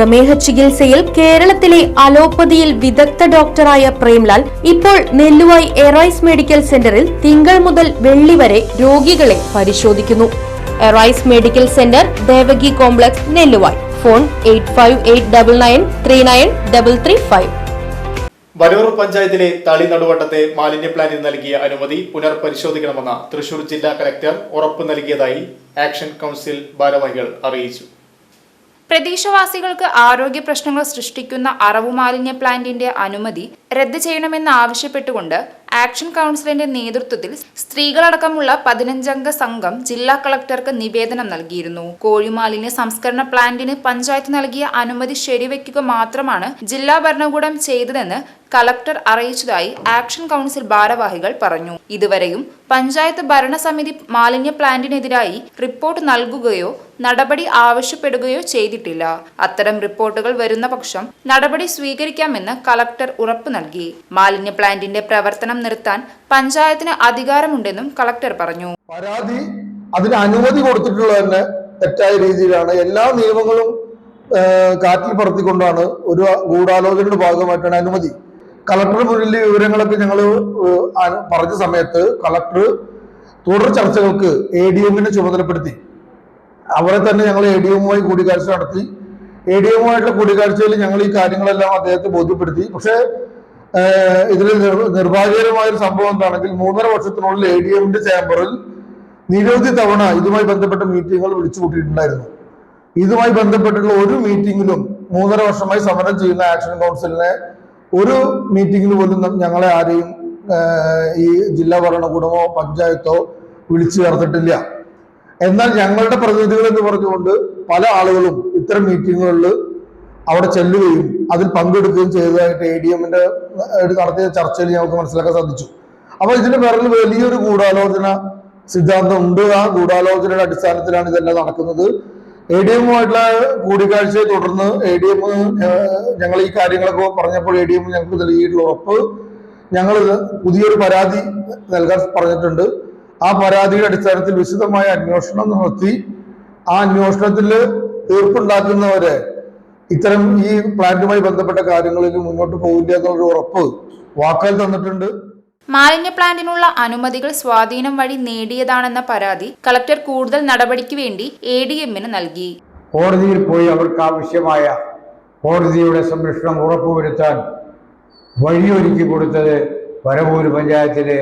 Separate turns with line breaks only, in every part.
പ്രമേഹ ചികിത്സയിൽ കേരളത്തിലെ അലോപ്പതിയിൽ വിദഗ്ധ ഡോക്ടറായ പ്രേംലാൽ ഇപ്പോൾ നെല്ലുവായി എറൈസ് മെഡിക്കൽ സെന്ററിൽ തിങ്കൾ മുതൽ വെള്ളി വരെ രോഗികളെ പരിശോധിക്കുന്നു. Arise medical centre Devaki complex Nelluvayi. Phone eight
Varur പഞ്ചായത്തിലെ തളി നടുവട്ടത്തെ മാലിന്യ പ്ലാനിൽ നൽകിയ അനുമതി പുനർപരിശോധിക്കണമെന്ന തൃശൂർ ജില്ലാ കലക്ടർ ഉറപ്പ് നൽകിയതായി ആക്ഷൻ കൗൺസിൽ ഭാരവാഹികൾ അറിയിച്ചു.
പ്രദേശവാസികൾക്ക് ആരോഗ്യ പ്രശ്നങ്ങൾ സൃഷ്ടിക്കുന്ന അറവുമാലിന്യ പ്ലാന്റിന്റെ അനുമതി റദ്ദ് ചെയ്യണമെന്ന് ആവശ്യപ്പെട്ടുകൊണ്ട് ആക്ഷൻ കൗൺസിലിന്റെ നേതൃത്വത്തിൽ സ്ത്രീകളടക്കമുള്ള പതിനഞ്ചംഗ സംഘം ജില്ലാ കളക്ടർക്ക് നിവേദനം നൽകിയിരുന്നു. കോഴിമാലിന്യ സംസ്കരണ പ്ലാന്റിന് പഞ്ചായത്ത് നൽകിയ അനുമതി ശരിവെക്കുക മാത്രമാണ് ജില്ലാ ഭരണകൂടം ചെയ്തതെന്ന് കളക്ടർ അറിയിച്ചതായി ആക്ഷൻ കൗൺസിൽ ഭാരവാഹികൾ പറഞ്ഞു. ഇതുവരെയും പഞ്ചായത്ത് ഭരണസമിതി മാലിന്യ പ്ലാന്റിനെതിരായി റിപ്പോർട്ട് നൽകുകയോ നടപടി ആവശ്യപ്പെടുകയോ ചെയ്തിട്ടില്ല. അത്തരം റിപ്പോർട്ടുകൾ വരുന്ന പക്ഷം നടപടി സ്വീകരിക്കാമെന്ന് കളക്ടർ ഉറപ്പ് നൽകി. മാലിന്യ പ്ലാന്റിന്റെ പ്രവർത്തനം നിർത്താൻ പഞ്ചായത്തിന് അധികാരമുണ്ടെന്നും കളക്ടർ പറഞ്ഞു.
പരാതി അതിന് അനുമതി കൊടുത്തിട്ടുള്ളത് തന്നെ തെറ്റായ രീതിയിലാണ്. എല്ലാ നിയമങ്ങളും കാറ്റിൽ പറത്തിക്കൊണ്ടാണ് ഒരു ഗൂഢാലോചനയുടെ ഭാഗമായിട്ടാണ് അനുമതി. കളക്ടർ മുന്നിൽ വിവരങ്ങളൊക്കെ ഞങ്ങൾ പറഞ്ഞ സമയത്ത് കളക്ടർ തുടർ ചർച്ചകൾക്ക് എ ഡി എമ്മിനെ ചുമതലപ്പെടുത്തി. അവരെ തന്നെ ഞങ്ങൾ എ ഡി എമ്മുമായി കൂടിക്കാഴ്ച നടത്തി. എ ഡി എമ്മുമായിട്ടുള്ള കൂടിക്കാഴ്ചയിൽ ഞങ്ങൾ ഈ കാര്യങ്ങളെല്ലാം അദ്ദേഹത്തെ ബോധ്യപ്പെടുത്തി. പക്ഷേ ഇതിൽ നിർ- നിർഭാഗ്യകരമായ ഒരു സംഭവം എന്താണെങ്കിൽ മൂന്നര വർഷത്തിനുള്ളിൽ എ ഡി എമ്മിന്റെ ചേംബറിൽ നിരവധി തവണ ഇതുമായി ബന്ധപ്പെട്ട മീറ്റിങ്ങുകൾ വിളിച്ചു കൂട്ടിയിട്ടുണ്ടായിരുന്നു ഇതുമായി ബന്ധപ്പെട്ടുള്ള ഒരു മീറ്റിംഗിലും മൂന്നര വർഷമായി സമരം ചെയ്യുന്ന ആക്ഷൻ കൗൺസിലിനെ ഒരു മീറ്റിംഗിൽ പോലും ഞങ്ങളെ ആരെയും ഈ ജില്ലാ ഭരണകൂടമോ പഞ്ചായത്തോ വിളിച്ചു ചേർത്തിട്ടില്ല. എന്നാൽ ഞങ്ങളുടെ പ്രതിനിധികൾ എന്ന് പറഞ്ഞുകൊണ്ട് പല ആളുകളും ഇത്തരം മീറ്റിങ്ങുകളിൽ അവിടെ ചെല്ലുകയും അതിൽ പങ്കെടുക്കുകയും ചെയ്തതായിട്ട് എ ഡി എമ്മിന്റെ നടത്തിയ ചർച്ചയിൽ ഞങ്ങൾക്ക് മനസ്സിലാക്കാൻ സാധിച്ചു. അപ്പോൾ ഇതിന്റെ പേരിൽ വലിയൊരു ഗൂഢാലോചന സിദ്ധാന്തം ഉണ്ട് ആ ഗൂഢാലോചനയുടെ അടിസ്ഥാനത്തിലാണ് ഇതെല്ലാം നടക്കുന്നത്. എ ഡി എമ്മുമായിട്ടുള്ള കൂടിക്കാഴ്ചയെ തുടർന്ന് എ ഡി എം ഞങ്ങൾ ഈ കാര്യങ്ങളൊക്കെ പറഞ്ഞപ്പോൾ എ ഡി എം ഞങ്ങൾക്ക് നൽകിയിട്ടുള്ള ഉറപ്പ് ഞങ്ങൾ പുതിയൊരു പരാതി നൽകാൻ പറഞ്ഞിട്ടുണ്ട്. ആ പരാതിയുടെ അടിസ്ഥാനത്തിൽ വിശദമായ അന്വേഷണം നടത്തി. ആ അന്വേഷണത്തിൽ തീർപ്പുണ്ടാക്കുന്നവരെ ഇത്തരം ഈ പ്ലാന്റുമായി ബന്ധപ്പെട്ട കാര്യങ്ങളിൽ മുന്നോട്ട് പോകില്ല എന്നുള്ളൊരു ഉറപ്പ് വാക്കാൽ തന്നിട്ടുണ്ട്.
മാലിന്യ പ്ലാന്റിനുള്ള അനുമതികൾ സ്വാധീനം വഴി നേടിയതാണെന്ന പരാതി കളക്ടർ കൂടുതൽ നടപടിക്ക് വേണ്ടി എ ഡി എമ്മിന് നൽകി.
കോടതിയിൽ പോയി അവർക്ക് ആവശ്യമായ കോടതിയുടെ സംരക്ഷണം ഉറപ്പുവരുത്താൻ വഴിയൊരുക്കി കൊടുത്തത് വരവൂർ പഞ്ചായത്തിലെ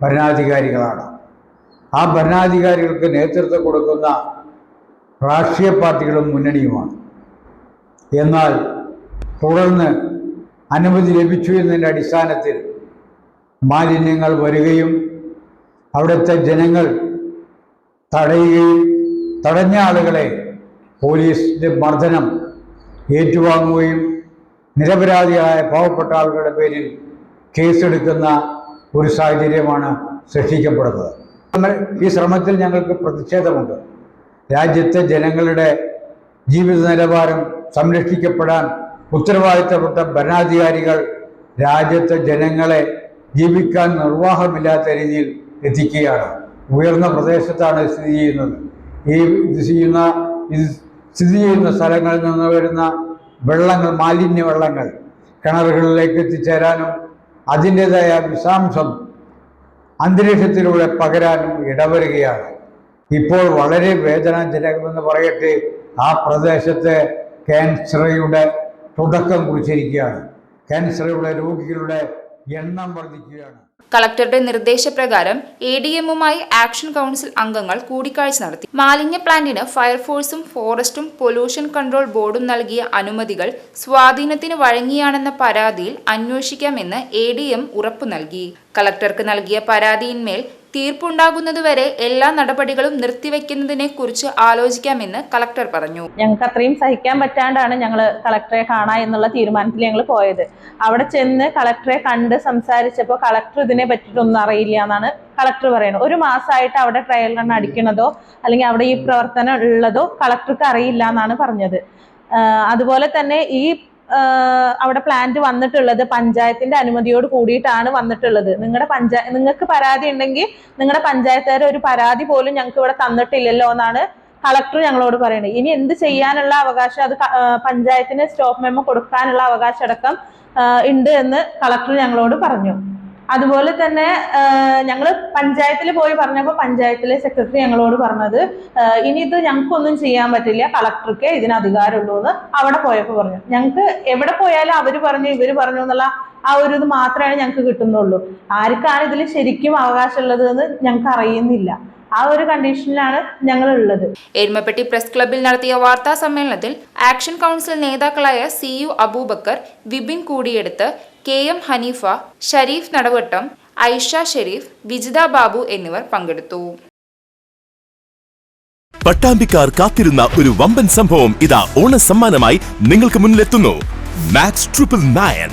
ഭരണാധികാരികളാണ്. ആ ഭരണാധികാരികൾക്ക് നേതൃത്വം കൊടുക്കുന്ന രാഷ്ട്രീയ പാർട്ടികളും മുന്നണിയുമാണ്. എന്നാൽ തുടർന്ന് അനുമതി ലഭിച്ചു എന്നതിന്റെ അടിസ്ഥാനത്തിൽ മാലിന്യങ്ങൾ വരികയും അവിടുത്തെ ജനങ്ങൾ തടയുകയും തടഞ്ഞ ആളുകളെ പോലീസിന്റെ മർദ്ദനം ഏറ്റുവാങ്ങുകയും നിരപരാധികളായ പാവപ്പെട്ട ആളുകളുടെ പേരിൽ കേസെടുക്കുന്ന ഒരു സാഹചര്യമാണ് സൃഷ്ടിക്കപ്പെടുന്നത്. നമ്മൾ ഈ ശ്രമത്തിൽ ഞങ്ങൾക്ക് പ്രതിഷേധമുണ്ട്. രാജ്യത്തെ ജനങ്ങളുടെ ജീവിത നിലവാരം സംരക്ഷിക്കപ്പെടാൻ ഉത്തരവാദിത്തപ്പെട്ട ഭരണാധികാരികൾ രാജ്യത്തെ ജനങ്ങളെ ജീവിക്കാൻ നിർവാഹമില്ലാത്ത രീതിയിൽ എത്തിക്കുകയാണ്. ഉയർന്ന പ്രദേശത്താണ് സ്ഥിതി ചെയ്യുന്നത്. ഈ ഇത് ചെയ്യുന്ന ഇത് സ്ഥിതി ചെയ്യുന്ന സ്ഥലങ്ങളിൽ നിന്ന് വരുന്ന വെള്ളങ്ങൾ മാലിന്യ വെള്ളങ്ങൾ കിണറുകളിലേക്ക് എത്തിച്ചേരാനും അതിന്റെതായ വിഷാംശം അന്തരീക്ഷത്തിലൂടെ പകരാനും ഇടവരുകയാണ്. ഇപ്പോൾ വളരെ വേദനാജനകമെന്ന് പറയട്ടെ ആ പ്രദേശത്തെ ക്യാൻസറയുടെ തുടക്കം കുറിച്ചിരിക്കുകയാണ്. ക്യാൻസറയുടെ രോഗികളുടെ എണ്ണം വർദ്ധിക്കുകയാണ്.
കളക്ടറുടെ നിർദ്ദേശപ്രകാരം എ ഡി എമ്മുമായി ആക്ഷൻ കൗൺസിൽ അംഗങ്ങൾ കൂടിക്കാഴ്ച നടത്തി. മാലിന്യ പ്ലാന്റിന് ഫയർഫോഴ്സും ഫോറസ്റ്റും പൊല്യൂഷൻ കൺട്രോൾ ബോർഡും നൽകിയ അനുമതികൾ സ്വാധീനത്തിന് വഴങ്ങിയാണെന്ന പരാതിയിൽ അന്വേഷിക്കാമെന്ന് എ ഡി എം ഉറപ്പു നൽകി. കളക്ടർക്ക് നൽകിയ പരാതിയിന്മേൽ തീർപ്പുണ്ടാകുന്നതുവരെ എല്ലാ നടപടികളും നിർത്തിവെക്കുന്നതിനെ കുറിച്ച് ആലോചിക്കാമെന്ന് കളക്ടർ പറഞ്ഞു.
ഞങ്ങൾക്ക് അത്രയും സഹിക്കാൻ പറ്റാണ്ടാണ് ഞങ്ങൾ കളക്ടറെ കാണാ എന്നുള്ള തീരുമാനത്തിൽ ഞങ്ങൾ പോയത്. അവിടെ ചെന്ന് കളക്ടറെ കണ്ട് സംസാരിച്ചപ്പോൾ കളക്ടർ ഇതിനെ പറ്റിയിട്ടൊന്നും അറിയില്ല എന്നാണ് കളക്ടർ പറയുന്നത്. ഒരു മാസമായിട്ട് അവിടെ ട്രയൽ റൺ അടിക്കണതോ അല്ലെങ്കിൽ അവിടെ ഈ പ്രവർത്തനം ഉള്ളതോ കളക്ടർക്ക് അറിയില്ല എന്നാണ് പറഞ്ഞത്. അതുപോലെ തന്നെ ഈ അവിടെ പ്ലാന്റ് വന്നിട്ടുള്ളത് പഞ്ചായത്തിന്റെ അനുമതിയോട് കൂടിയിട്ടാണ് വന്നിട്ടുള്ളത്. നിങ്ങളുടെ പഞ്ചായത്ത് നിങ്ങൾക്ക് പരാതി ഉണ്ടെങ്കിൽ നിങ്ങളുടെ പഞ്ചായത്തുകാർ ഒരു പരാതി പോലും ഞങ്ങൾക്ക് ഇവിടെ തന്നിട്ടില്ലല്ലോ എന്നാണ് കളക്ടർ ഞങ്ങളോട് പറയുന്നത് ഇനി എന്ത് ചെയ്യാനുള്ള അവകാശം അത് പഞ്ചായത്തിന് സ്റ്റോപ്പ് മെമ്മോ കൊടുക്കാനുള്ള അവകാശം അടക്കം ഉണ്ട് എന്ന് കളക്ടർ ഞങ്ങളോട് പറഞ്ഞു. അതുപോലെ തന്നെ ഞങ്ങൾ പഞ്ചായത്തിൽ പോയി പറഞ്ഞപ്പോൾ പഞ്ചായത്തിലെ സെക്രട്ടറി ഞങ്ങളോട് പറഞ്ഞത് ഇനി ഇത് ഞങ്ങൾക്കൊന്നും ചെയ്യാൻ പറ്റില്ല കളക്ടർക്ക് ഇതിന് അധികാരമുള്ളൂ എന്ന് അവിടെ പോയപ്പോൾ പറഞ്ഞു. ഞങ്ങൾക്ക് എവിടെ പോയാലും അവർ പറഞ്ഞു ഇവർ പറഞ്ഞു എന്നുള്ള ആ ഒരു ഇത് മാത്രമേ ഞങ്ങൾക്ക് കിട്ടുന്നുള്ളൂ. ആർക്കാണ് ഇതിൽ ശരിക്കും അവകാശമുള്ളത് എന്ന് ഞങ്ങൾക്ക് അറിയുന്നില്ല. ആ ഒരു കണ്ടീഷനിലാണ് ഞങ്ങൾ ഉള്ളത്
എരുമപ്പെട്ടി പ്രസ് ക്ലബിൽ നടത്തിയ വാർത്താ സമ്മേളനത്തിൽ ആക്ഷൻ കൗൺസിൽ നേതാക്കളായ സി യു അബൂബക്കർ വിപിൻ കൂടിയെടുത്ത് കെ എം ഹനീഫ ഷരീഫ് നടവട്ടം ഐഷ ഷെരീഫ് വിജിത ബാബു എന്നിവർ പങ്കെടുത്തു.
പട്ടാമ്പിക്കാർ കാത്തിരുന്ന ഒരു വമ്പൻ സംഭവം ഇതാ ഓണ സമ്മാനമായി നിങ്ങൾക്ക് മുന്നിലെത്തുന്നു. Max triple nine